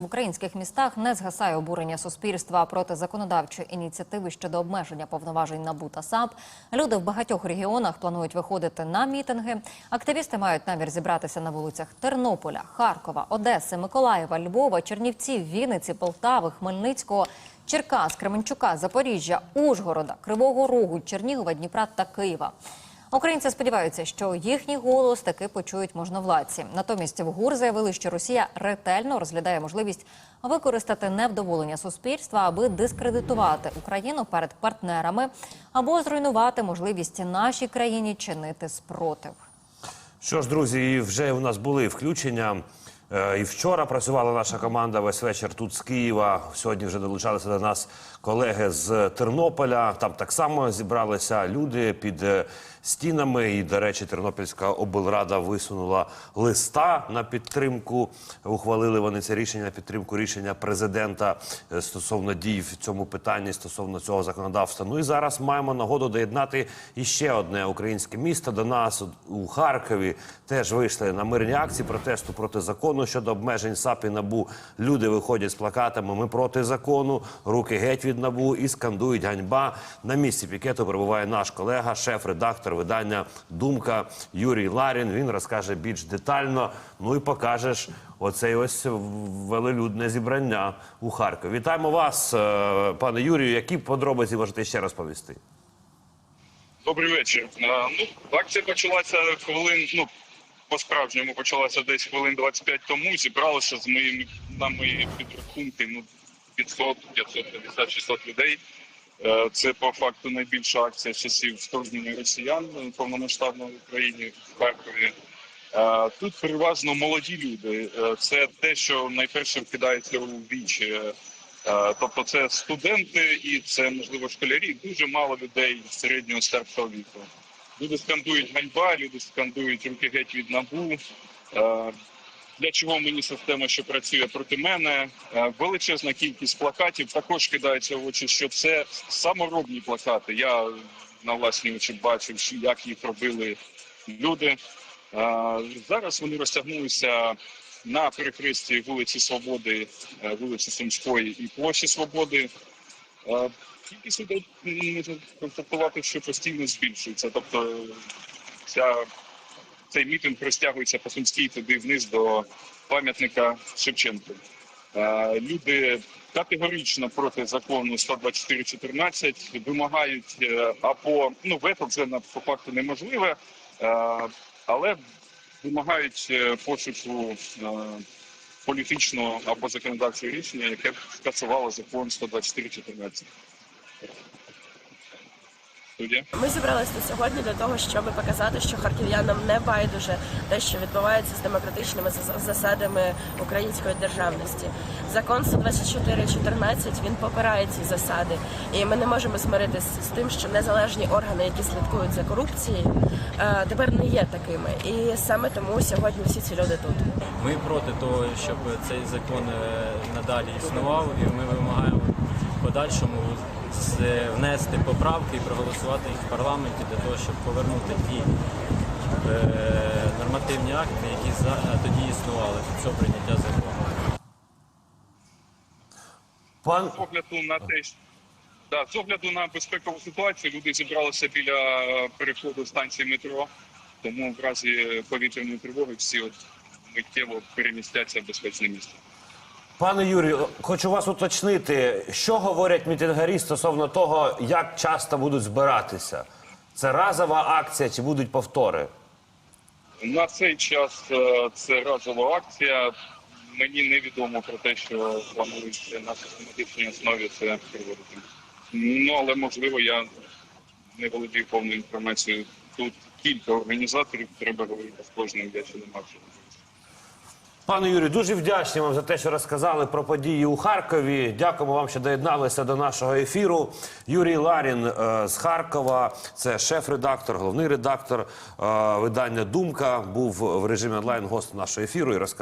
В українських містах не згасає обурення суспільства проти законодавчої ініціативи щодо обмеження повноважень НАБУ та САП. Люди в багатьох регіонах планують виходити на мітинги. Активісти мають намір зібратися на вулицях Тернополя, Харкова, Одеси, Миколаєва, Львова, Чернівців, Вінниці, Полтави, Хмельницького, Черкас, Кременчука, Запоріжжя, Ужгорода, Кривого Рогу, Чернігова, Дніпра та Києва. Українці сподіваються, що їхній голос таки почують можновладці. Натомість в ГУР заявили, що Росія ретельно розглядає можливість використати невдоволення суспільства, аби дискредитувати Україну перед партнерами або зруйнувати можливість нашій країні чинити спротив. Що ж, друзі, вже у нас були включення. Е, І вчора працювала наша команда весь вечір тут з Києва. Сьогодні вже долучалися до нас колеги з Тернополя. Там так само зібралися люди під е, стінами. І, до речі, Тернопільська облрада висунула листа на підтримку. Ухвалили вони це рішення на підтримку рішення президента е, стосовно дій в цьому питанні стосовно цього законодавства. Ну і зараз маємо нагоду доєднати іще одне українське місто до нас у Харкові. Теж вийшли на мирні акції протесту проти закону щодо обмежень САП і НАБУ. Люди виходять з плакатами Ми проти закону, руки геть від НАБУ і скандують ганьба. На місці пікету перебуває наш колега, шеф-редактор видання Думка Юрій Ларін. Він розкаже більш детально. Ну і покажеш оцей ось велелюдне зібрання у Харкові. Вітаємо вас, е, пане Юрію. Які подробиці можете ще розповісти? Добрий вечір. Е, Ну, акція почалася хвилин, ну, по-справжньому почалася десь хвилин 25 тому. Зібралося з моїми на мої підрахунки ну, 500, 550, 600 людей. Е, Це по факту найбільша акція часів вторгнення росіян повномасштабно в Україні в Харкові. Е, Тут переважно молоді люди. Е, Це те, що найперше вкидається у вічі. Тобто це студенти і це можливо школярі. Дуже мало людей середнього старшого віку. Люди скандують ганьба, люди скандують руки геть від набу. Для чого мені система, що працює проти мене? Е, Величезна кількість плакатів також кидається в очі, що це саморобні плакати. Я на власні очі бачив, як їх робили люди. Е, Зараз вони розтягнулися на перехресті вулиці Свободи, е, вулиці Сумської і площі Свободи. Кількість людей можна констатувати, що постійно збільшується. Тобто ця, цей мітинг розтягується по Сумській туди вниз до пам'ятника Шевченку. Е, Люди категорично проти закону 124.14 вимагають е, або ну вето вже на по факту неможливе, е, але вимагають пошуку політичного або законодавчого рішення, яке б скасувало закон 124.14. Студія. Ми зібралися тут сьогодні для того, щоб показати, що харків'янам не байдуже те, що відбувається з демократичними засадами української державності. Закон 124.14 він попирає ці засади, і ми не можемо змиритися з тим, що незалежні органи, які слідкують за корупцією, е, тепер не є такими. І саме тому сьогодні всі ці люди тут. Ми проти того, щоб цей закон е, надалі існував, і ми вимагаємо в подальшому внести поправки і проголосувати їх в парламенті для того, щоб повернути ті е, нормативні акти, які тоді існували до цього прийняття закону. Пан З огляду на те, що да, з огляду на безпекову ситуацію, люди зібралися біля е, переходу станції метро. Тому в разі повітряної тривоги всі от миттєво перемістяться в безпечне місце. Пане Юрію, хочу вас уточнити, що говорять мітингарі стосовно того, як часто будуть збиратися. Це разова акція чи будуть повтори? На цей час е, це разова акція. Мені невідомо про те, що планується на систематичній основі це проводити. Ну але можливо я не володію повною інформацією. Тут кілька організаторів, треба говорити з кожним, я ще не мав. Пане Юрію, дуже вдячні вам за те, що розказали про події у Харкові. Дякуємо вам, що доєдналися до нашого ефіру. Юрій Ларін е, з Харкова, це шеф-редактор, головний редактор е, видання Думка. Був в режимі онлайн гостем нашого ефіру і розказав.